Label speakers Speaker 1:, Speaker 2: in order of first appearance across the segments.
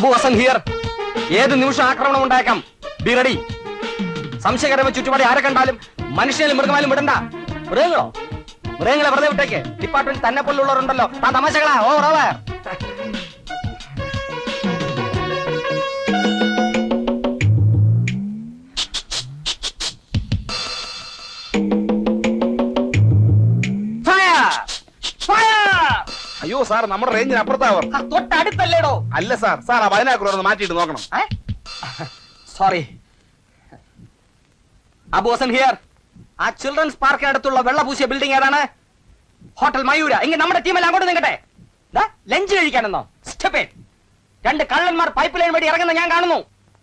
Speaker 1: Abu Hasan here. ഏത് നിമിഷം ആക്രമണം ഉണ്ടായേക്കാം? Be ready. സംശയകരമായ ചുറ്റുപാടി ആരെ കണ്ടാലും മനുഷ്യനും മൃഗമാലും വിടണ്ട. മൃഗങ്ങളോ മൃഗങ്ങളെ വെറുതെ വിട്ടേക്ക്. ഡിപ്പാർട്ട്മെന്റ് തന്നെ പോലുള്ളവരുണ്ടല്ലോ. താൻ തമാശകളാ. ഓ ഓവർ
Speaker 2: സാർ നമ്മുടെ റേഞ്ചിന് അപ്പുറത്താവർ
Speaker 1: തൊട്ടടുത്തല്ലേടോ?
Speaker 2: അല്ല സാർ സാർ ആ ഒന്ന് മാറ്റിയിട്ട് നോക്കണം.
Speaker 1: സോറി അബോസൻ ഹിയർ. ആ ചിൽഡ്രൻസ് പാർക്കിനടുത്തുള്ള വെള്ളപൂശിയ ബിൽഡിംഗ് ഏതാണ്? ഹോട്ടൽ മയൂര. ഇങ്ങനെ നമ്മുടെ ടീമെല്ലാം അങ്ങോട്ട് നിങ്ങട്ടെ ലഞ്ച് കഴിക്കാനെന്നോ? സ്റ്റെപ്പേ രണ്ട് കള്ളന്മാർ പൈപ്പ് ലൈൻ വഴി ഇറങ്ങുന്ന ഞാൻ കാണുന്നു.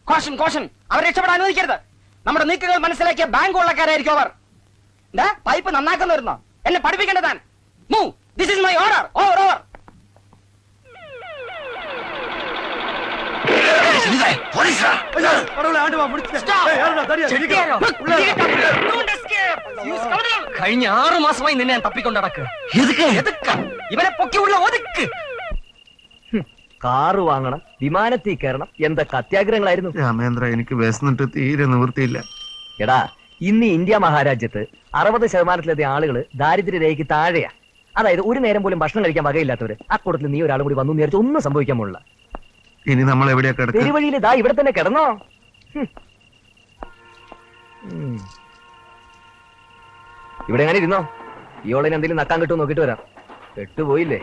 Speaker 1: കോഷൻ കോഷൻ അവരെ രക്ഷപ്പെടാൻ അനുവദിക്കരുത്. നമ്മുടെ നീക്കങ്ങൾ മനസ്സിലാക്കിയ ബാങ്ക് ഉള്ളക്കാരായിരിക്കും അവർ. പൈപ്പ് നന്നാക്കുന്ന വരുന്നോ എന്നെ പഠിപ്പിക്കേണ്ടതാൻ മൂ this is my order over over കഴിഞ്ഞ ആറു മാസമായി നിന്നെ ഞാൻ തപ്പിക്കൊണ്ട് നടക്കുക ഇവനെ പൊക്കിയുള്ള ഒതുക്ക്.
Speaker 3: കാറ് വാങ്ങണം വിമാനത്തിൽ കയറണം എന്തൊക്കെ അത്യാഗ്രഹങ്ങളായിരുന്നു?
Speaker 4: രാമേന്ദ്ര എനിക്ക് വിശന്നിട്ട് തീരെ നിവൃത്തിയില്ല.
Speaker 3: എടാ ഇന്ന് ഇന്ത്യ മഹാരാജ്യത്ത് അറുപത് ശതമാനത്തിലധികം ആളുകൾ ദാരിദ്ര്യരേഖയ്ക്ക് താഴെയാ. അതായത് ഒരു നേരം പോലും ഭക്ഷണം കഴിക്കാൻ വകയില്ലാത്തവര് അക്കൂട്ടത്തിൽ നീ ഒരാളും കൂടി വന്നു നേരിച്ച് ഒന്നും സംഭവിക്കാൻ പോലുള്ള
Speaker 4: ഇനി നമ്മൾ എവിടെയാ കിടക്കുക
Speaker 3: പെരുവഴിയിൽ ദാ ഇവിടെ തന്നെ കിടന്നോ. ഹും. ഉം. ഇവിടെ എങ്ങനെ ഇരുന്നോ? ഇയോളിന് എന്തെങ്കിലും നക്കാൻ കിട്ടുമോ നോക്കിട്ട് വരാം. പെട്ടുപോയില്ലേ?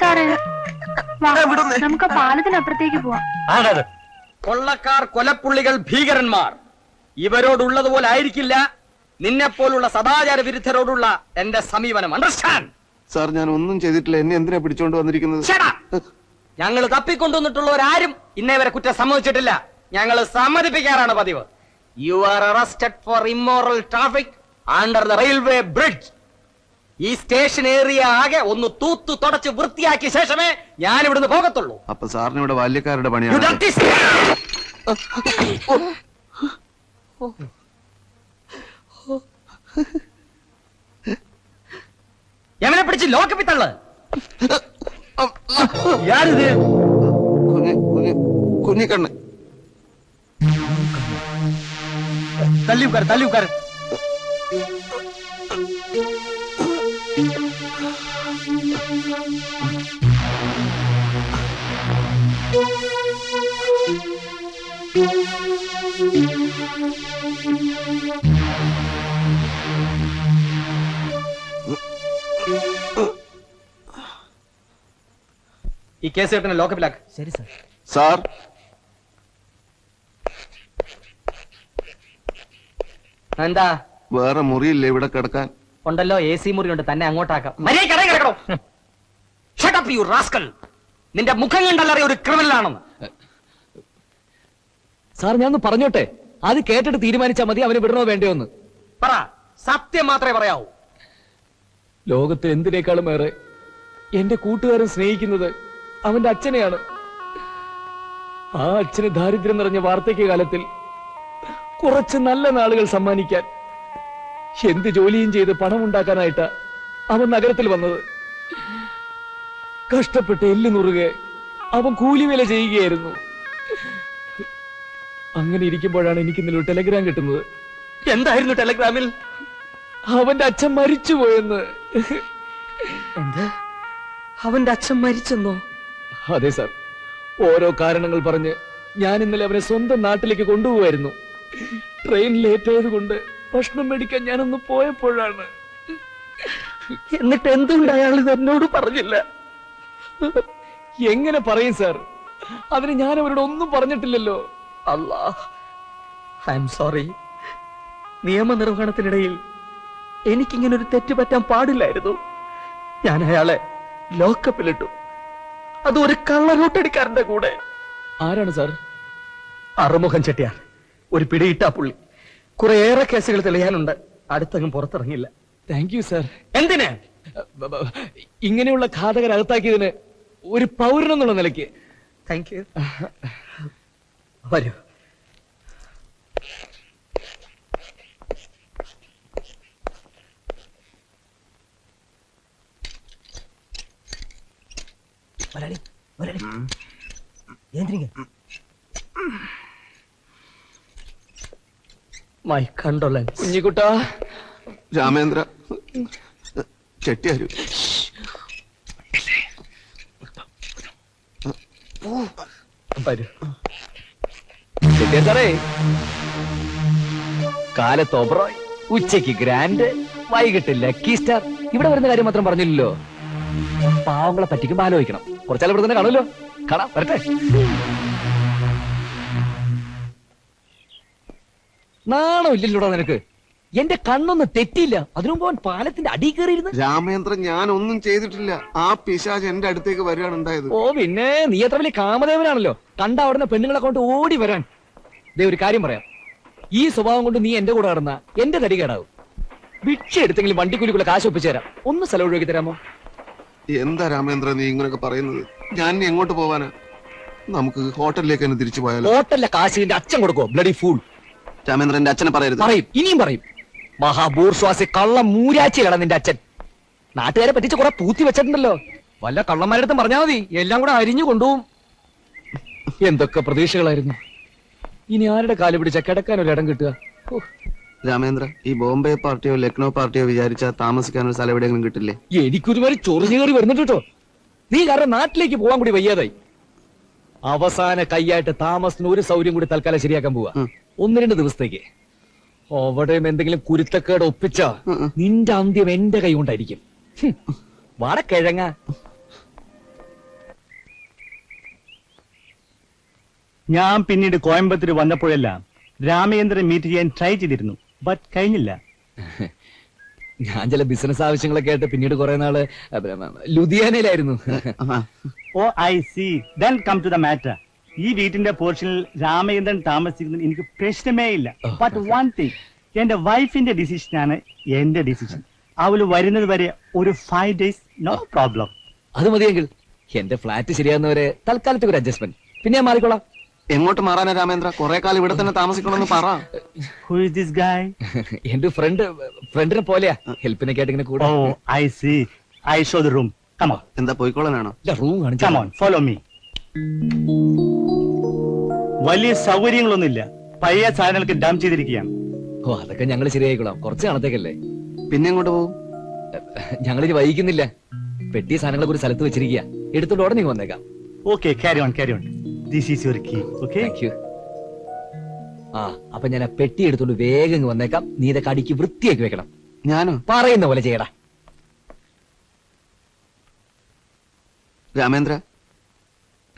Speaker 5: സാറേ. നമുക്ക് പാലത്തിനപ്പുറത്തേക്ക് പോവാം.
Speaker 1: കൊള്ളക്കാർ കൊലപ്പുള്ളികൾ ഭീകരന്മാർ. ഇവരോടുള്ളതുപോലെ ആയിരിക്കില്ല. നിന്നെ പോലുള്ള സദാചാര വിരുദ്ധരോടുള്ള എന്റെ സമീപനം. അണ്ടർസ്റ്റാൻഡ്?
Speaker 4: സാർ ഞാൻ ഒന്നും ചെയ്തിട്ടില്ല. എന്നെ എന്തിനാ പിടിച്ചോണ്ട് വന്നിരിക്കുന്നത്?
Speaker 1: ഞങ്ങൾ തപ്പിക്കൊണ്ടുവന്നിട്ടുള്ളവരാരും ഇന്നേ വരെ കുറ്റം സമ്മതിച്ചിട്ടില്ല. ഞങ്ങൾ സമ്മതിപ്പിക്കാറാണ് പതിവ്. You are arrested for immoral traffic under the railway bridge ഈ സ്റ്റേഷൻ ഏറിയ ആകെ ഒന്ന് തൂത്തു തുടച്ച് വൃത്തിയാക്കിയ ശേഷമേ ഞാൻ ഇവിടുന്ന് പോകത്തുള്ളൂ.
Speaker 4: അപ്പൊ സാറിന് ഇവിടെ ബാല്യക്കാരുടെ പണിയാണ്.
Speaker 1: എവനെ പിടിച്ച് ലോക്കപ്പി തള്ള്? യാരിത്
Speaker 4: കുഞ്ഞി കുഞ്ഞി കുഞ്ഞിക്കണ്ണ്.
Speaker 1: തല്ലി ഉക്കാർ തല്ലി ഉക്കാർ ഈ കേസ് കേട്ടിന് ലോക്കപ്പിലാക്ക് ശരി സർ
Speaker 4: സാർ
Speaker 1: എന്താ
Speaker 4: വേറെ മുറിയില്ലേ ഇവിടെ കിടക്കാൻ
Speaker 1: ഉണ്ടല്ലോ എ സി മുറി ഉണ്ട് തന്നെ അങ്ങോട്ടാക്കാം മര്യാദയ്ക്ക് ഇടയിൽ കിടക്കണോ Up, you rascal. നിന്റെ മുഖം കണ്ടല്ലറിയ ഒരു ക്രിമിനലാണെന്ന്.
Speaker 3: സാർ ഞാൻ ഒന്ന് പറഞ്ഞോട്ടെ? അത് കേട്ടിട്ട് തീരുമാനിച്ചാൽ മതി അവനെ വിടണോ വേണ്ടയോന്ന്
Speaker 1: പറ സത്യം മാത്രമേ പറയാവൂ.
Speaker 3: ലോകത്ത് എന്തിനേക്കാളും ഏറെ എന്റെ കൂട്ടുകാരൻ സ്നേഹിക്കുന്നത് അവന്റെ അച്ഛനെയാണ്. ആ അച്ഛന് ദാരിദ്ര്യം നിറഞ്ഞ വാർദ്ധക്യ കാലത്തിൽ കുറച്ച് നല്ല നാളുകൾ സമ്മാനിക്കാൻ എന്ത് ജോലിയും ചെയ്ത് പണം ഉണ്ടാക്കാനായിട്ടാ അവൻ നഗരത്തിൽ വന്നത്. കഷ്ടപ്പെട്ട് എല്ലു നുറുകെ അവൻ കൂലിവേല ചെയ്യുകയായിരുന്നു. അങ്ങനെ ഇരിക്കുമ്പോഴാണ് എനിക്ക് ഇന്നലെ ഒരു ടെലഗ്രാം കിട്ടുന്നത്.
Speaker 1: എന്തായിരുന്നു ടെലഗ്രാമിൽ?
Speaker 3: അവന്റെ അച്ഛൻ മരിച്ചുപോയെന്ന്.
Speaker 1: എന്താ? അവന്റെ അച്ഛൻ മരിച്ചെന്നോ?
Speaker 3: അതെ സർ. ഓരോ കാരണങ്ങൾ പറഞ്ഞ് ഞാൻ ഇന്നലെ അവനെ സ്വന്തം നാട്ടിലേക്ക് കൊണ്ടുപോവായിരുന്നു. ട്രെയിൻ ലേറ്റ് ആയതുകൊണ്ട് ഭക്ഷണം മേടിക്കാൻ ഞാനൊന്ന് പോയപ്പോഴാണ്.
Speaker 1: എന്നിട്ട് എന്തുകൊണ്ട് അയാൾ ഇത് എന്നോട് പറഞ്ഞില്ല?
Speaker 3: എങ്ങനെ പറയും സാർ അതിന് ഞാൻ അവരോട് ഒന്നും പറഞ്ഞിട്ടില്ലല്ലോ.
Speaker 1: അല്ലാ ഐ എം സോറി നിയമനിർവഹണത്തിനിടയിൽ എനിക്കിങ്ങനെ ഒരു തെറ്റ് പറ്റാൻ പാടില്ലായിരുന്നു. ഞാൻ അയാളെ ലോക്കപ്പിലിട്ടു. അത് ഒരു കള്ളനോട്ടടിക്കാരന്റെ കൂടെ.
Speaker 3: ആരാണ് സാർ
Speaker 1: അറുമുഖം ചെട്ടിയാർ. ഒരു പിടിയിട്ടാ പുള്ളി. കുറേയേറെ കേസുകൾ തെളിയാനുണ്ട്. അടുത്തങ്ങും പുറത്തിറങ്ങില്ല
Speaker 3: താങ്ക് യു സാർ
Speaker 1: എന്തിന്?
Speaker 3: ഇങ്ങനെയുള്ള ഘാതകരകത്താക്കിയതിന് ഒരു പൗരനെന്നുള്ള നിലയ്ക്ക്.
Speaker 1: താങ്ക് യു വരൂ.
Speaker 6: വരാളി
Speaker 1: മൈ
Speaker 4: രാമേന്ദ്ര. ചെട്ടിയാരു.
Speaker 3: സാറേ. കാലത്ത് ഗ്രാൻഡ്. വൈകിട്ട് ലക്കി സ്റ്റാർ. ഇവിടെ വരുന്ന കാര്യം മാത്രം പറഞ്ഞില്ലല്ലോ. പാവങ്ങളെ പറ്റിക്കും ആലോചിക്കണം. കുറച്ചാൽ ഇവിടെ തന്നെ കാണുമല്ലോ. കാണാം വരട്ടെ. നാണോ ഇല്ലല്ലോടാ നിനക്ക്. എന്റെ കണ്ണൊന്നും തെറ്റില്ല അതിനു മുമ്പ് പാലത്തിന്റെ അടി കയറിയിരുന്നു?
Speaker 4: രാമേന്ദ്രൻ ഞാൻ ഒന്നും ചെയ്തിട്ടില്ല. ആ പിശാജ് എന്റെ അടുത്തേക്ക് വരികയാണ് ഉണ്ടായത്
Speaker 3: ഓ പിന്നെ നീ എത്ര വലിയ കാമദേവനാണല്ലോ. കണ്ട അവിടുന്ന് പെണ്ണുങ്ങളെ കൊണ്ട് ഓടി വരാൻ. ദേ ഒരു കാര്യം പറയാം. ഈ സ്വഭാവം കൊണ്ട് നീ എന്റെ കൂടെ നടന്ന എന്റെ തടി കേടാവും. ഭിക്ഷ എടുത്തെങ്കിലും വണ്ടിക്കൂലിക്കുള്ള കാശ് ഒപ്പിച്ചു തരാം. ഒന്ന് സ്ഥലം ഒഴിവാക്കി തരാമോ?
Speaker 4: എന്താ രാമേന്ദ്ര നീ ഇങ്ങനെയൊക്കെ പറയുന്നത്? ഞാൻ ഇനി എങ്ങോട്ട് പോവാനാ? നമുക്ക് ഹോട്ടലിലേക്ക് തന്നെ തിരിച്ചു പോയാലോ?
Speaker 3: ഹോട്ടലിലെ കാശ് നിന്റെ അച്ഛൻ കൊടുക്കോ ബ്ലഡി ഫൂൾ.
Speaker 4: രാമേന്ദ്രന്റെ അച്ഛനെ പറയരുത്.
Speaker 3: പറയും. ഇനിയും പറയും. മഹാബൂർശ്വാസി കള്ള മൂരാച്ചിലാണ് നിന്റെ അച്ഛൻ. നാട്ടുകാരെ പറ്റിച്ച് കുറെ പൂത്തി വെച്ചിട്ടുണ്ടല്ലോ. വല്ല കള്ളന്മാരടുത്തും പറഞ്ഞാൽ മതി. എല്ലാം കൂടെ അരിഞ്ഞു കൊണ്ടുപോകും. എന്തൊക്കെ പ്രതീക്ഷകളായിരുന്നു. ഇനി ആരുടെ കാൽ പിടിച്ച കിടക്കാൻ ഒരു ഇടം കിട്ടുക?
Speaker 4: രാമേന്ദ്ര ഈ ബോംബെ പാർട്ടിയോ ലക്നൗ പാർട്ടിയോ വിചാരിച്ചാൽ താമസിക്കാൻ ഒരു സ്ഥലം എവിടെയെങ്കിലും കിട്ടില്ലേ?
Speaker 3: എനിക്കൊരുമാതിരി ചൊറിഞ്ഞു കയറി വരുന്നുണ്ട് കേട്ടോ. നീ കാരണം നാട്ടിലേക്ക് പോകാൻ കൂടി വയ്യാതായി. അവസാന കൈയായിട്ട് താമസിന് ഒരു സൗകര്യം കൂടി തൽക്കാലം ശരിയാക്കാൻ പോവാ. ഒന്ന് രണ്ട് ദിവസത്തേക്ക്. അവിടെയും എന്തെങ്കിലും കുരുത്തക്കേട് ഒപ്പിച്ച. നിന്റെ അന്ത്യം എന്റെ കൈ കൊണ്ടായിരിക്കും. വടക്കിഴങ്ങ വാട കിഴങ്ങ.
Speaker 7: ഞാൻ പിന്നീട് കോയമ്പത്തൂർ വന്നപ്പോഴെല്ലാം രാമേന്ദ്രൻ മീറ്റ് ചെയ്യാൻ ട്രൈ ചെയ്തിരുന്നു ബട്ട് കഴിഞ്ഞില്ല.
Speaker 3: ഞാൻ ചില ബിസിനസ് ആവശ്യങ്ങളൊക്കെ ആയിട്ട് പിന്നീട് കുറെ നാൾ ലുധിയാനയിലായിരുന്നു.
Speaker 7: ഓ I see then come to the matter ഈ വീട്ടിന്റെ പോർഷനിൽ രാമചന്ദ്രൻ താമസിക്കുന്നത് എനിക്ക് പ്രശ്നമേ ഇല്ല. ബട്ട് വൺ തിങ് എന്റെ വൈഫിന്റെ ആണ് എന്റെ ഡിസിഷൻ അവൾ വരുന്നത് വരെ ഒരു ഫൈവ് ഡേയ്സ് നോ പ്രോബ്ലം
Speaker 3: അത് മതിയെങ്കിൽ എന്റെ ഫ്ലാറ്റ് ശരിയാകുന്നവരെ തൽക്കാലത്തേക്ക് ഒരു അഡ്ജസ്റ്റ്മെന്റ് പിന്നെ ഞാൻ മാറിക്കോളാം.
Speaker 4: എങ്ങോട്ട് മാറാനാ രാമേന്ദ്ര? കുറെ കാലം ഇവിടെ തന്നെ താമസിക്കണമെന്ന് പറ.
Speaker 7: ഹു ഇസ് ദിസ് ഗായ്
Speaker 3: എന്റെ ഫ്രണ്ട് ഫ്രണ്ടിനെ പോലെയാ. ഹെൽപ്പിനൊക്കെ ആയിട്ട് ഇങ്ങനെ കൂടെ.
Speaker 7: ഓ I see I show the room come on
Speaker 4: എന്താ പോയിക്കോളാനാണോ?
Speaker 3: റൂം കാണിച്ചു
Speaker 7: കമോൺ ഫോളോ മീ വലിയ സൗകര്യങ്ങളൊന്നുമില്ല. പഴയ സാധനങ്ങൾക്ക് ഡാം ചെയ്തിരിക്കുകയാണ്.
Speaker 3: ഓ അതൊക്കെ ഞങ്ങൾ ശരിയായിക്കോളാം. കുറച്ച് നാളത്തേക്കല്ലേ?
Speaker 4: പിന്നെ എങ്ങോട്ട് പോകും?
Speaker 3: ഞങ്ങളിനി വൈകുന്നില്ല പെട്ടിയ സാധനങ്ങളൊക്കെ ഒരു സ്ഥലത്ത് വെച്ചിരിക്കുക. എടുത്തോണ്ട് ഉടനെ വന്നേക്കാം.
Speaker 7: Okay carry on carry on this is your key okay
Speaker 3: thank you ആ അപ്പൊ ഞാൻ ആ പെട്ടി എടുത്തോണ്ട് വേഗം ഇങ്ങ് വന്നേക്കാം. നീ ഇതൊക്കെ അടിക്ക് വൃത്തിയാക്കി വെക്കണം.
Speaker 4: ഞാനോ?
Speaker 3: പറയുന്ന പോലെ ചെയ്യടാ.
Speaker 4: രാമേന്ദ്ര?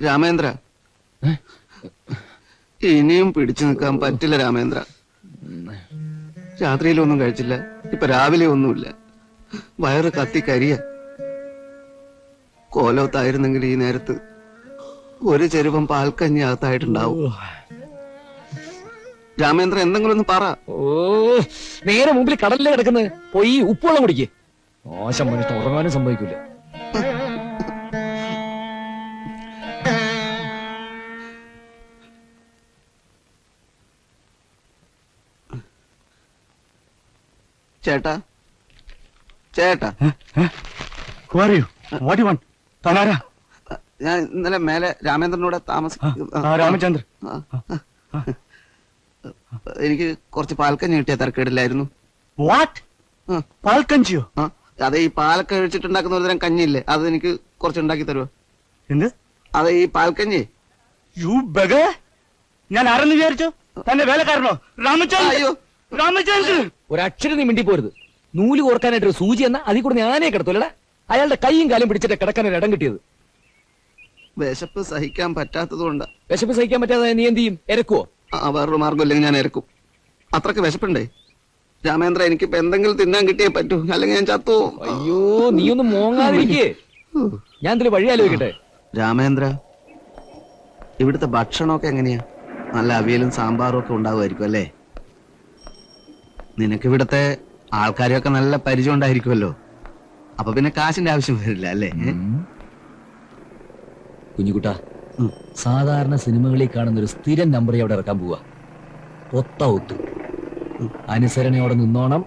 Speaker 4: രാമേന്ദ്ര. ഇനിയും പിടിച്ചു നിൽക്കാൻ പറ്റില്ല രാമേന്ദ്ര. രാത്രിയിലൊന്നും കഴിച്ചില്ല. ഇപ്പൊ രാവിലെ ഒന്നുമില്ല. വയറ് കത്തി കരിയ. കോലത്തായിരുന്നെങ്കിൽ ഈ നേരത്ത് ഒരു ചെരുവം പാൽക്കഞ്ഞി അകത്തായിട്ടുണ്ടാവും. രാമേന്ദ്ര എന്തെങ്കിലും ഒന്ന് പറ.
Speaker 3: ഓ നേരെ മുമ്പിൽ കടലിലെ കിടക്കുന്നത് പോയി ഉപ്പുവെള്ളം കുടിക്കേ. മോശം മനുഷ്യൻ ഉറങ്ങാനും സംഭവിക്കൂല.
Speaker 4: ചേട്ടാ. ചേട്ടാ.
Speaker 7: Who are you what you want തനാരാ
Speaker 4: ഞാൻ ഇന്നലെ മേലെ രാമേന്ദ്രനോട് താമസിക്കും
Speaker 7: രാമചന്ദ്ര
Speaker 4: എനിക്ക് കുറച്ച് പാൽക്കഞ്ഞി കിട്ടിയ തിരക്കേടില്ലായിരുന്നു.
Speaker 7: വാട്ട് പാൽക്കഞ്ചിയോ?
Speaker 4: അതെ ഈ പാലൊക്കെ ഒഴിച്ചിട്ടുണ്ടാക്കുന്ന ഒരു തരം കഞ്ഞില്ലേ അത് എനിക്ക് കുറച്ച് ഉണ്ടാക്കി തരുമോ
Speaker 7: എന്ത്?
Speaker 4: അതെ ഈ പാൽക്കഞ്ഞി.
Speaker 7: യു ബഗ ഞാൻ ആരെന്ന് വിചാരിച്ചു? തന്റെ വേലക്കാരനോ? രാമചന്ദ്രൻ.
Speaker 4: അയ്യോ.
Speaker 7: രാമചന്ദ്ര
Speaker 3: ഒരക്ഷരം നീ മിണ്ടി പോരുത് നൂൽ കോർക്കാനായിട്ട് ഒരു സൂചി എന്ന അതിൽ കൂടെ ഞാനേ കിടത്തൂലടാ അയാളുടെ കൈയും കാലും പിടിച്ചിട്ട് കിടക്കാൻ ഒരു ഇടം കിട്ടിയത്.
Speaker 4: വിശപ്പ് സഹിക്കാൻ പറ്റാത്തതുകൊണ്ട്.
Speaker 3: വിശപ്പ് സഹിക്കാൻ പറ്റാതെ നീ എന്ത് ചെയ്യും? ഇരക്കുവോ
Speaker 4: ആ വേറൊരു മാർഗം ഇല്ലെങ്കിൽ ഞാൻ ഇരക്കും അത്രയ്ക്ക് വിശപ്പുണ്ടേ? രാമേന്ദ്ര എനിക്കിപ്പോ എന്തെങ്കിലും തിന്നാൻ കിട്ടിയേ പറ്റൂ. അല്ലെങ്കിൽ ഞാൻ ചത്തു?
Speaker 3: അയ്യോ നീ ഒന്ന് മോങ്ങാതിരിക്കേ. ഞാൻ ഇതിൽ വഴി ആലോചിക്കട്ടെ?
Speaker 4: രാമേന്ദ്ര ഇവിടുത്തെ ഭക്ഷണമൊക്കെ എങ്ങനെയാ? നല്ല അവിയലും സാമ്പാറും ഒക്കെ ഉണ്ടാവുമായിരിക്കും അല്ലേ? നിനക്ക് ഇവിടത്തെ ആൾക്കാരെയൊക്കെ നല്ല പരിചയം ഉണ്ടായിരിക്കുമല്ലോ അപ്പൊ പിന്നെ കാശിന്റെ ആവശ്യം വരില്ല അല്ലേ?
Speaker 3: കുഞ്ഞുകുട്ട സാധാരണ സിനിമകളിൽ കാണുന്ന ഒരു സ്ഥിരം നമ്പർ അവിടെ ഇറക്കാൻ പോവാ. ഒത്ത ഒത്തു. അനുസരണയോടെ നിന്നോണം.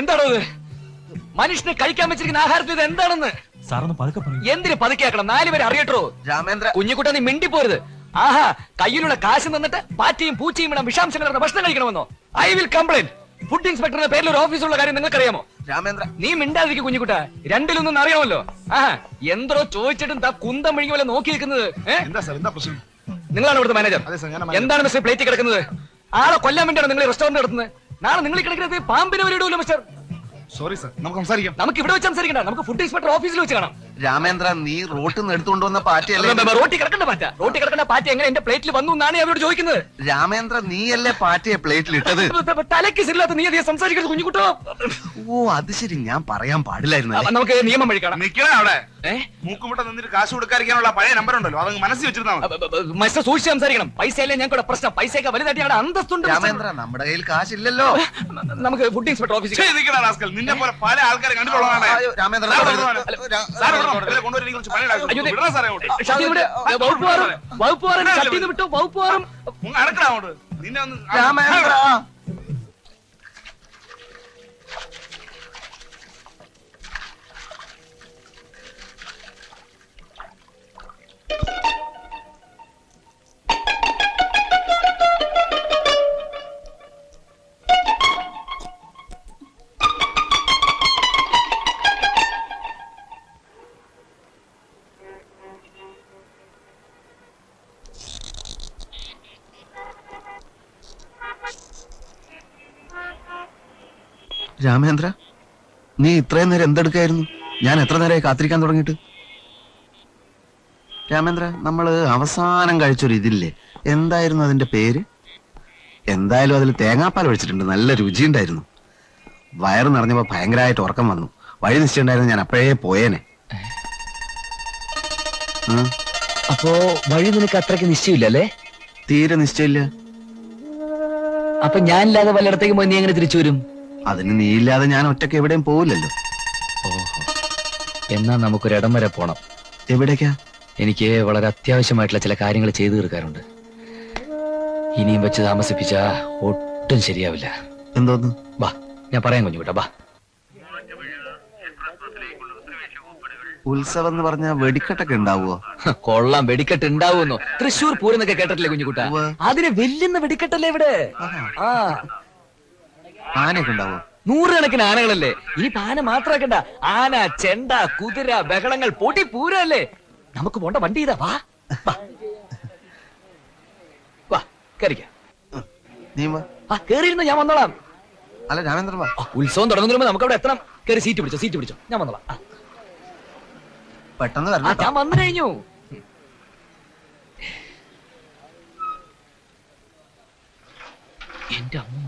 Speaker 3: എന്താണോ ഇത്? മനുഷ്യന് കഴിക്കാൻ വെച്ചിരിക്കുന്ന ആഹാരത്തിൽ ഇത് എന്താണെന്ന്?
Speaker 7: സാറൊന്ന് പതുക്കെ പറയും.
Speaker 3: എന്തിനു പതുക്കേക്കണം നാലുപേരെ അറിയട്ടോ.
Speaker 4: രാമേന്ദ്ര
Speaker 3: കുഞ്ഞുകുട്ട നീ മിണ്ടിപ്പോരുത്. ആഹാ കയ്യിലുള്ള കാശ് തന്നിട്ട് പാറ്റയും പൂച്ചയും ഇടം വിഷാംശം കലർന്ന ഭക്ഷണം കഴിക്കണമെന്നോ? ഐ വിൽ കംപ്ലൈന്റ് ഫുഡ് ഇൻസ്പെക്ടറിന്റെ പേരിൽ ഒരു ഓഫീസുള്ള കാര്യം നിങ്ങൾക്കറിയാമോ?
Speaker 4: രാമേന്ദ്ര
Speaker 3: നീ മിണ്ടാതിരിക്കും കുഞ്ഞുകുട്ട രണ്ടിലൊന്നും അറിയാമല്ലോ. ആഹാ എന്തോ ചോദിച്ചിട്ടും താ കുന്തം വിഴുങ്ങി വല്ല നോക്കി നിൽക്കുന്നത്
Speaker 2: എന്താ സാർ? എന്താ പ്രശ്നം?
Speaker 3: നിങ്ങളാണ് ഇവിടുത്തെ മാനേജർ
Speaker 2: അതെ സാർ ഞാൻ
Speaker 3: എന്താണ് മിസ്റ്റർ പ്ലേറ്റ് കിടക്കുന്നത്? ആളെ കൊല്ലാൻ വേണ്ടിയാണ് നിങ്ങൾ റെസ്റ്റോറന്റ് നടത്തുന്നത്? നാളെ നിങ്ങൾ കിടക്കുന്നത് പാമ്പിനെ വരെ ഇടൂല്ലോ മിസ്റ്റർ
Speaker 2: സോറി സർ നമുക്ക് സംസാരിക്കാം.
Speaker 3: നമുക്ക് ഇവിടെ വെച്ച് സംസാരിക്കണ്ട. നമുക്ക് ഫുഡ് ഇൻസ്പെക്ടർ ഓഫീസിൽ വെച്ച് കാണാം.
Speaker 4: രാമേന്ദ്ര നീ റോട്ടിൽ നിന്ന് എടുത്തുകൊണ്ട് വന്ന പാറ്റയല്ലേ?
Speaker 3: റോട്ടി കിടക്കണ്ട പാറ്റ. റോട്ടി കിടക്കണ്ട പാറ്റ എങ്ങനെ എന്റെ പ്ലേറ്റിൽ വന്നു എന്നാണ് ഞാൻ അവരോട് ചോദിക്കുന്നത്?
Speaker 4: രാമേന്ദ്ര നീയല്ലേ പാറ്റയെ പ്ലേറ്റിൽ ഇട്ടത്
Speaker 3: തലയ്ക്ക് ശരിയില്ലാത്ത നീ അധികം സംസാരിക്കരുത് കുഞ്ഞുകുട്ടോ.
Speaker 4: ഓ അത് ശരി ഞാൻ പറയാൻ പാടില്ലായിരുന്നു
Speaker 3: നമുക്ക് നിയമം വഴി കാണാം.
Speaker 2: നിക്കണേ അവിടെ? മൂക്കുമുട്ട നിന്നിട്ട് കാശ് കൊടുക്കാതിരിക്കാനുള്ള പഴയ നമ്പർ ഉണ്ടല്ലോ. അത് മനസ്സിൽ വെച്ചിരുന്നാ മതി.
Speaker 3: അ, ബ, ബ, മനുഷ്യൻ സൂക്ഷിച്ച് സംസാരിക്കണം. പൈസ അല്ലേ ഞങ്ങളുടെ പ്രശ്നം? പൈസയൊക്കെ വലുതായിട്ട് ഞങ്ങളുടെ അന്തസ്തുണ്ട്
Speaker 4: രാമേന്ദ്ര നമ്മുടെ കയ്യിൽ കാശില്ലല്ലോ.
Speaker 3: നമുക്ക് ഫുഡ് ഇൻസ്പെക്ടർ ഓഫീസിൽ
Speaker 2: നിന്നെ പോലെ പല ആൾക്കാരെ കണ്ടിട്ടുള്ളതാണ്.
Speaker 4: രാമേന്ദ്ര
Speaker 3: വകുപ്പ് മാറും വിട്ടു വകുപ്പ്
Speaker 4: രാമേന്ദ്ര രാമേന്ദ്ര നീ ഇത്രയും നേരം എന്തെടുക്കായിരുന്നു? ഞാൻ എത്ര നേരമായി കാത്തിരിക്കാൻ തുടങ്ങിയിട്ട്? രാമേന്ദ്ര നമ്മൾ അവസാനം കഴിച്ചൊരു ഇതില്ലേ? എന്തായിരുന്നു അതിന്റെ പേര്? എന്തായാലും അതിൽ തേങ്ങാപ്പാൽ ഒഴിച്ചിട്ടുണ്ട്. നല്ല രുചിയുണ്ടായിരുന്നു വയറ് നിറഞ്ഞപ്പോ ഭയങ്കരമായിട്ട് ഉറക്കം വന്നു. വഴി നിശ്ചയുണ്ടായിരുന്നു ഞാൻ അപ്പോഴേ പോയേനെ.
Speaker 3: അപ്പോ വഴി നിനക്ക് അത്രയ്ക്ക് നിശ്ചയമില്ലല്ലേ
Speaker 4: തീരെ നിശ്ചയില്ല
Speaker 3: അപ്പൊ ഞാനില്ലാതെ പലയിടത്തേക്ക് പോയി നീ എങ്ങനെ തിരിച്ചു വരും?
Speaker 4: അതിന് നീ ഇല്ലാതെ ഞാൻ ഒറ്റയ്ക്ക് എവിടെയും പോവില്ലല്ലോ. ഓഹോ.
Speaker 3: എന്നാ നമുക്കൊരിടം വരെ പോണം.
Speaker 4: എവിടേക്കാ?
Speaker 3: എനിക്ക് വളരെ അത്യാവശ്യമായിട്ടുള്ള ചില കാര്യങ്ങൾ ചെയ്തു തീർക്കാറുണ്ട് ഇനിയും വെച്ച് താമസിപ്പിച്ച ഒട്ടും ശരിയാവില്ല.
Speaker 4: എന്തോന്ന്?
Speaker 3: ബാ ഞാൻ പറയാൻ കുഞ്ഞുകുട്ട ബാ.
Speaker 4: ഉത്സവം എന്ന് പറഞ്ഞ വെടിക്കെട്ടൊക്കെ ഉണ്ടാവുമോ
Speaker 3: കൊള്ളാം വെടിക്കെട്ട് ഉണ്ടാവുമെന്നോ. തൃശ്ശൂർ പൂരം എന്നൊക്കെ കേട്ടിട്ടില്ലേ കുഞ്ഞുകുട്ട? അതിന് വെല്ലുന്ന വെടിക്കെട്ടല്ലേ ഇവിടെ? ആ.
Speaker 4: ആനയൊക്കെ ഉണ്ടാവോ?
Speaker 3: നൂറുകണക്കിന് ആനകളല്ലേ? ഈ താന മാത്രണ്ട ആന ചെണ്ട കുതിര ബഹളങ്ങൾ പൊടി പൂരല്ലേ നമുക്ക് പോണ്ട വണ്ടി ഇതാ വാ. വാ.
Speaker 4: നീ വാ.
Speaker 3: ആ കേറിയിരുന്ന ഞാൻ വന്നോളാം.
Speaker 4: അല്ല രാമേന്ദ്രൻ വാ.
Speaker 3: ആ, ഉത്സവം തുടങ്ങുന്നതിന് മുമ്പ് നമുക്ക് അവിടെ എത്തണം. കയറി സീറ്റ് പിടിച്ചോ സീറ്റ് പിടിച്ചോ. ഞാൻ വന്നോളാം. ആ,
Speaker 4: പെട്ടെന്ന്
Speaker 3: ആ
Speaker 4: വരണം
Speaker 3: ഞാൻ വന്നു കഴിഞ്ഞു. എന്റെ അമ്മ.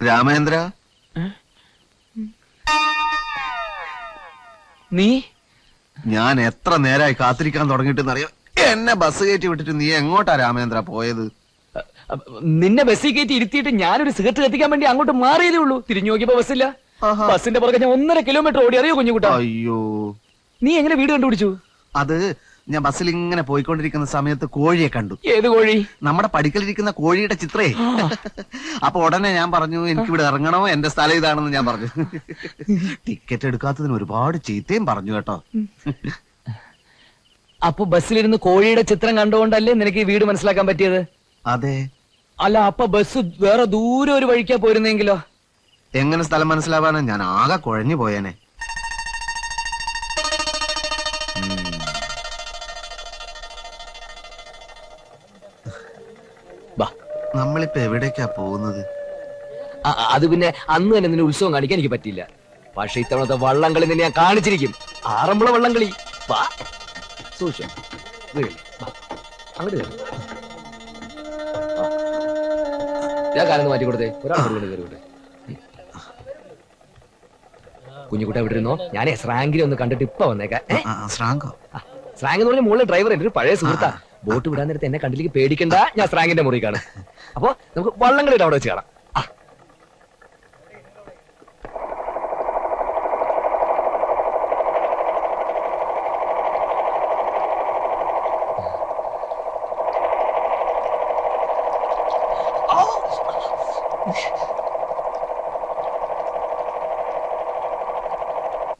Speaker 4: രാമേന്ദ്ര
Speaker 3: നീ?
Speaker 4: ഞാൻ എത്ര നേരമായി കാത്തിരിക്കാൻ തുടങ്ങിട്ടെന്ന് അറിയാം എന്നെ ബസ് കയറ്റി വിട്ടിട്ട് നീ എങ്ങോട്ടാ രാമേന്ദ്ര പോയത്?
Speaker 3: നിന്നെ ബസ്സിൽ കയറ്റി ഇരുത്തിയിട്ട് ഞാനൊരു സിഗരറ്റ് കത്തിക്കാൻ വേണ്ടി അങ്ങോട്ട് മാറിയതേ ഉള്ളൂ. തിരിഞ്ഞു നോക്കിയപ്പോ ബസ്സില്ല. ബസ്സിന്റെ പുറകെ ഞാൻ ഒന്നര കിലോമീറ്റർ ഓടി. അറിയോ കുഞ്ഞുകുട്ടാ?
Speaker 4: അയ്യോ.
Speaker 3: നീ എങ്ങനെ വീട് കണ്ടുപിടിച്ചു?
Speaker 4: അത് ഞാൻ ബസ്സിൽ ഇങ്ങനെ പോയിക്കൊണ്ടിരിക്കുന്ന സമയത്ത് കോഴിയെ കണ്ടു.
Speaker 3: ഏത് കോഴി?
Speaker 4: നമ്മുടെ പടിക്കലിരിക്കുന്ന കോഴിയുടെ ചിത്രേ. അപ്പൊ ഉടനെ ഞാൻ പറഞ്ഞു എനിക്ക് ഇവിടെ ഇറങ്ങണോ? എന്റെ സ്ഥലം ഇതാണെന്ന് ഞാൻ പറഞ്ഞു. ടിക്കറ്റ് എടുക്കാത്തതിന് ഒരുപാട് ചീത്തയും പറഞ്ഞു കേട്ടോ.
Speaker 3: അപ്പൊ ബസ്സിലിരുന്ന് കോഴിയുടെ ചിത്രം കണ്ടുകൊണ്ടല്ലേ നിനക്ക് ഈ വീട് മനസ്സിലാക്കാൻ പറ്റിയത്?
Speaker 4: അതെ.
Speaker 3: അല്ല അപ്പൊ ബസ് വേറെ ദൂരെ ഒരു വഴിക്കാ പോയിരുന്നെങ്കിലോ
Speaker 4: എങ്ങനെ സ്ഥലം മനസ്സിലാവാനാ? ഞാൻ ആകെ കുഴഞ്ഞു പോയേനെ. നമ്മളിപ്പോ എവിടേക്കാ പോകുന്നത്?
Speaker 3: അത് പിന്നെ അന്ന് തന്നെ നിന്നെ ഉത്സവം കാണിക്കാൻ എനിക്ക് പറ്റില്ല പക്ഷെ ഇത്തവണത്തെ വള്ളംകളി നിന്നെ ഞാൻ കാണിച്ചിരിക്കും. ആറന്മുള വള്ളംകളി. വാ. സൂക്ഷം വീഴല്ലേ. വാ. അങ്ങോട്ട് ഞാൻ കാലം മാറ്റി കൊടുത്തേ ഒരാൾ കൊണ്ട് കയറി വിട്ടെ കുഞ്ഞുകുട്ട ഇവിടെ ഇരുന്നോ? ഞാൻ സ്രാങ്കിനെ ഒന്ന് കണ്ടിട്ട് ഇപ്പൊ വന്നേക്കാം. സ്രാങ്കോ? സ്രാങ്ക് എന്ന് പറഞ്ഞ മുകളിലെ ഡ്രൈവർ എന്റെ ഒരു പഴയ സുഹൃത്താ. ബോട്ട് വിടാൻ നേരത്തെ എന്നെ കണ്ടിലേക്ക് പേടിക്കണ്ട. ഞാൻ സ്രാങ്കിന്റെ മുറി കാണും. അപ്പൊ നമുക്ക് വള്ളംകളിയുടെ അവിടെ വെച്ച് കാണാം.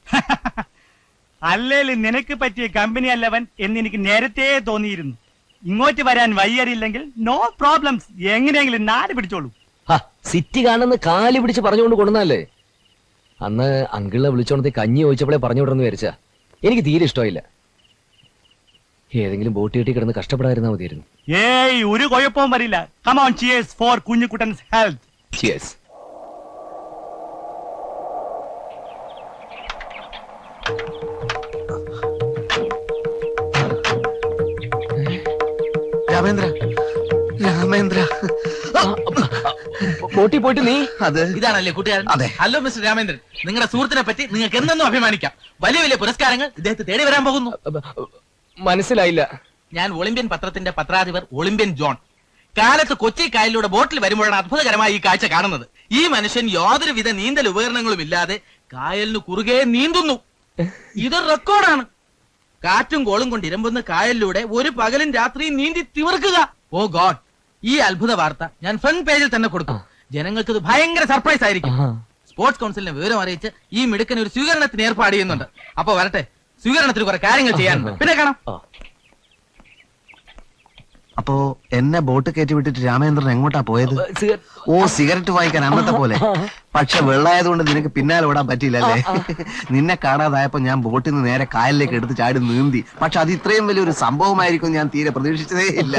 Speaker 7: അല്ലേലും നിനക്ക് പറ്റിയ കമ്പനി അല്ലവൻ എന്ന് എനിക്ക് നേരത്തെ തോന്നിയിരുന്നു. ഇങ്ങോട്ട് വരാൻ വയ്യറിയില്ലെങ്കിൽ നോ പ്രോബ്ലംസ് എങ്ങനെയെങ്കിലും നാട് പിടിച്ചോളൂ.
Speaker 3: സിറ്റി കാണുന്ന കാൽ പിടിച്ച് പറഞ്ഞുകൊണ്ട് കൊണ്ടുവന്നല്ലേ അന്ന് അങ്കിളിനെ വിളിച്ചോണത്തെ കഞ്ഞി ചോദിച്ചപ്പോഴേ പറഞ്ഞു വിടണമെന്ന് വിചാരിച്ചാ. എനിക്ക് തീരെ ഇഷ്ടമായില്ല. ഏതെങ്കിലും ബോട്ട് കെട്ടി കിടന്ന് കഷ്ടപ്പെടാതിരുന്നാ മതിയായിരുന്നു.
Speaker 7: ഏയ് ഒരു കുഴപ്പവും വരില്ല. കമോൺ ചിയേഴ്സ് ഫോർ കുഞ്ഞുകുട്ടൻസ് ഹെൽത്ത്
Speaker 3: Cheers.
Speaker 4: രാമേന്ദ്ര. രാമേന്ദ്ര.
Speaker 3: പോട്ടി പോയിട്ട് നീ.
Speaker 4: അത്.
Speaker 8: ഇതാണല്ലേ കൂട്ടുകാരൻ?
Speaker 4: അതെ.
Speaker 8: Hello mister Ramendran. നിങ്ങളുടെ സുഹൃത്തിനെ പറ്റി നിങ്ങൾക്ക് എന്തെന്നും അഭിമാനിക്കാം. വലിയ വലിയ പുരസ്കാരങ്ങൾ ഇദ്ദേഹത്തെ തേടി വരാൻ പോകുന്നു.
Speaker 3: മനസ്സിലായില്ല.
Speaker 8: ഞാൻ ഒളിമ്പ്യൻ പത്രത്തിന്റെ പത്രാധിപർ ഒളിമ്പ്യൻ ജോൺ. കാലത്ത് കൊച്ചി കായലിലൂടെ ബോട്ടിൽ വരുമ്പോഴാണ് അത്ഭുതകരമായി ഈ കാഴ്ച കാണുന്നത്. ഈ മനുഷ്യൻ യാതൊരുവിധ നീന്തൽ ഉപകരണങ്ങളും ഇല്ലാതെ കായലിന് കുറുകെ നീന്തുന്നു. ഇതൊരു റെക്കോർഡാണ് കാറ്റും കോളും കൊണ്ട് ഇരമ്പുന്ന കായലിലൂടെ ഒരു പകലും രാത്രിയും നീന്തി തിവർക്കുക ഓ ഗോഡ്. ഈ അത്ഭുത വാർത്ത ഞാൻ ഫ്രണ്ട് പേജിൽ തന്നെ കൊടുക്കും. ജനങ്ങൾക്ക് ഇത് ഭയങ്കര സർപ്രൈസ് ആയിരിക്കും. സ്പോർട്സ് കൗൺസിലിനെ വിവരം അറിയിച്ച് ഈ മിടുക്കൻ ഒരു സ്വീകരണത്തിന് ഏർപ്പാട് ചെയ്യുന്നുണ്ട്. അപ്പൊ വരട്ടെ. സ്വീകരണത്തിന് കുറെ കാര്യങ്ങൾ ചെയ്യാനുണ്ട്. പിന്നെ കാണാം.
Speaker 4: അപ്പോ എന്നെ ബോട്ട് കയറ്റി വിട്ടിട്ട് രാമചന്ദ്രൻ എങ്ങോട്ടാ പോയത്? ഓ സിഗരറ്റ് വാങ്ങിക്കാൻ അന്നത്തെ പോലെ. പക്ഷെ വെള്ളായതുകൊണ്ട് നിനക്ക് പിന്നാലെ ഓടാൻ പറ്റിയില്ലല്ലേ? നിന്നെ കാണാതായപ്പോ ഞാൻ ബോട്ടിൽ നിന്ന് നേരെ കായലിലേക്ക് എടുത്ത് ചാടി നീന്തി. പക്ഷെ അത് ഇത്രയും വലിയൊരു സംഭവമായിരിക്കും ഞാൻ തീരെ പ്രതീക്ഷിച്ചതേ ഇല്ല.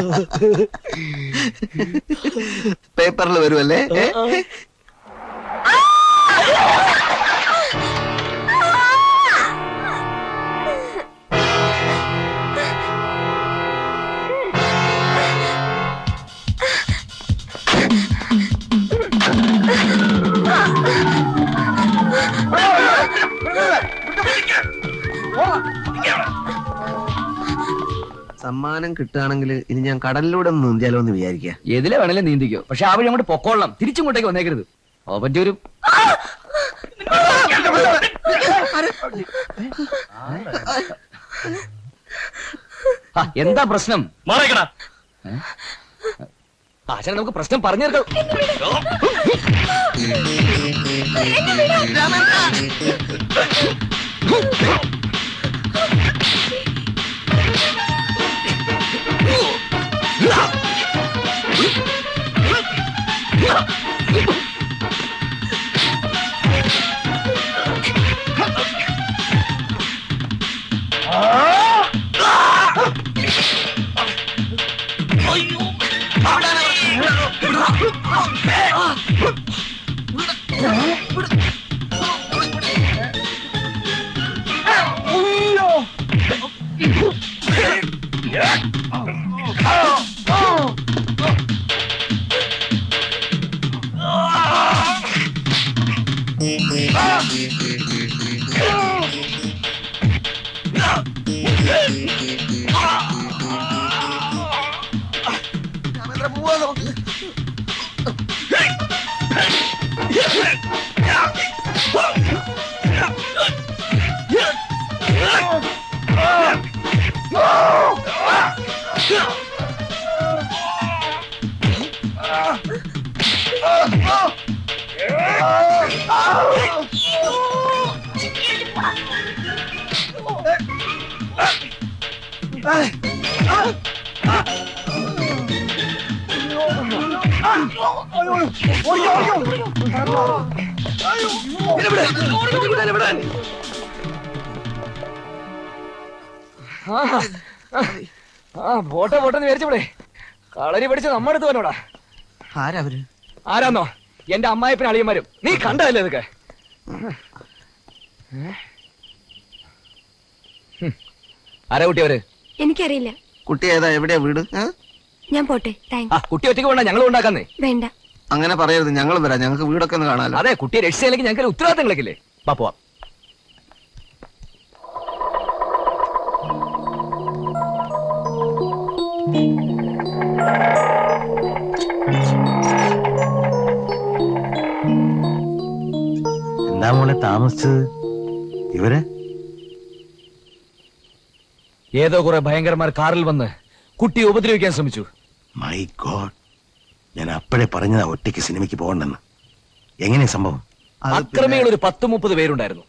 Speaker 4: പേപ്പറിൽ വരുമല്ലേ സമ്മാനം കിട്ടുകയാണെങ്കിൽ ഇനി ഞാൻ കടലിലൂടെ ഒന്ന് നീന്തിയാലോ എന്ന് വിചാരിക്കുക.
Speaker 3: ഏതിലെ വേണേലും നീന്തിക്കോ. പക്ഷെ ആ വഴി അങ്ങോട്ട് പൊക്കോളണം. തിരിച്ചിങ്ങോട്ടേക്ക് വന്നേക്കരുത്. ഓ പറ്റിയൊരു ആ, എന്താ പ്രശ്നം?
Speaker 7: മാറിക്കടാ.
Speaker 3: ആശാനെ നമുക്ക് പ്രശ്നം പറഞ്ഞു തീർക്കാം
Speaker 4: ആ
Speaker 3: ബോട്ടെ പോട്ടെ എന്ന് വിചാരിച്ചപ്പോഴേ കളരി പഠിച്ച നമ്മുടെ അടുത്ത് വന്നോടാ
Speaker 4: ആരാവര്
Speaker 3: ആരാന്നോ എന്റെ അമ്മായപ്പൻ അളിയന്മാരും നീ കണ്ടതല്ലേ ഇതൊക്കെ. ആരാ കുട്ടി അവർ
Speaker 5: എനിക്കറിയില്ല.
Speaker 4: കുട്ടി ഏതാ? എവിടെയാ വീട്?
Speaker 5: ഞാൻ പോട്ടെ
Speaker 3: ആ
Speaker 5: താങ്ക്സ്
Speaker 3: കുട്ടി ഒറ്റയ്ക്ക് വേണ്ട ഞങ്ങൾ ഉണ്ടാക്കാന്നേ.
Speaker 5: വേണ്ട.
Speaker 4: അങ്ങനെ പറയരുത്. ഞങ്ങൾ വരാം. ഞങ്ങൾക്ക് വീടൊക്കെ ഒന്ന് കാണാലോ.
Speaker 3: അതെ കുട്ടിയെ രക്ഷിച്ചില്ലെങ്കിൽ ഞങ്ങൾക്ക് ഉത്തരവാദിത്തങ്ങളൊക്കെ വാ പോവാം.
Speaker 4: എന്താ മോളെ താമസിച്ചത്? ഇവർ?
Speaker 3: ഏതോ കുറെ ഭയങ്കരമാർ കാറിൽ വന്ന് കുട്ടിയെ ഉപദ്രവിക്കാൻ ശ്രമിച്ചു.
Speaker 4: മൈ ഗോഡ് ഞാൻ അപ്പോഴേ പറഞ്ഞതാ ഒറ്റയ്ക്ക് സിനിമയ്ക്ക് പോകണ്ടെന്ന്. എങ്ങനെയാ സംഭവം?
Speaker 3: അക്രമികൾ ഒരു പത്ത് മുപ്പത് പേരുണ്ടായിരുന്നു.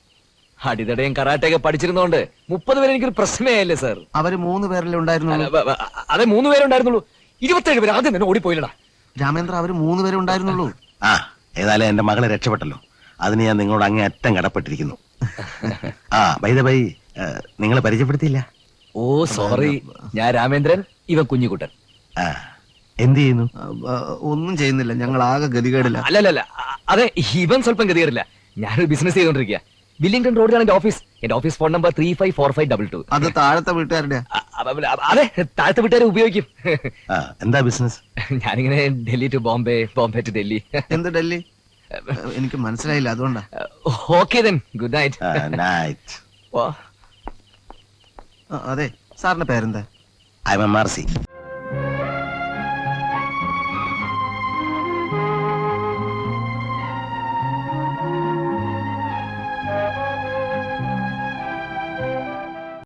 Speaker 3: അടിതടയും കറാട്ടയൊക്കെ പഠിച്ചിരുന്നോണ്ട് മുപ്പത് പേര് എനിക്കൊരു പ്രശ്നമേ അല്ലേ സാർ?
Speaker 4: അവർ മൂന്ന് പേരല്ലേ ഉണ്ടായിരുന്നു
Speaker 3: അതെ മൂന്ന് പേരുണ്ടായിരുന്നുള്ളൂ. ഇരുപത്തേഴ് പേര് ആദ്യം തന്നെ ഓടിപ്പോയില്ലടാ.
Speaker 4: രാമേന്ദ്ര അവർ മൂന്ന് പേരെ ഉണ്ടായിരുന്നുള്ളൂ. ആ ഏതായാലും എന്റെ മകളെ രക്ഷപ്പെട്ടല്ലോ. അതിന് ഞാൻ നിങ്ങളോട് അങ്ങേ അറ്റം കടപ്പെട്ടിരിക്കുന്നു. ആ ബൈ ദ ബൈ നിങ്ങളെ പരിചയപ്പെടുത്തിയില്ല?
Speaker 3: ഓ സോറി ഞാൻ രാമേന്ദ്രൻ ഇവൻ കുഞ്ഞുകുട്ടൻ
Speaker 4: ആ. എന്ത് ചെയ്യുന്നു? ഒന്നും ചെയ്യുന്നില്ല. ഞങ്ങൾ ആകെ ഗതികേടില്ല.
Speaker 3: അല്ലല്ല അതെ ഇവൻ സ്വല്പം ഗതികേടില്ല. ഞാനൊരു ബിസിനസ് ചെയ്തോണ്ടിരിക്കുക ബില്ലിംഗ്ടൺ റോഡിലാണ് എന്റെ ഓഫീസ് എന്റെ office phone number three five four five double two
Speaker 4: അത് താഴത്തെ വീട്ടുകാരുടെ
Speaker 3: അതെ താഴത്തെ വീട്ടുകാരെ ഉപയോഗിക്കും.
Speaker 4: എന്താ ബിസിനസ്
Speaker 3: ഞാനിങ്ങനെ ഡൽഹി ടു ബോംബെ ബോംബെ ടു ഡൽഹി.
Speaker 4: എന്ത് ഡൽഹി? എനിക്ക് മനസ്സിലായില്ല അതുകൊണ്ടാ.
Speaker 3: Okay then good night
Speaker 4: night അതെ സാറിന്റെ പേരെന്താ? I'm M R C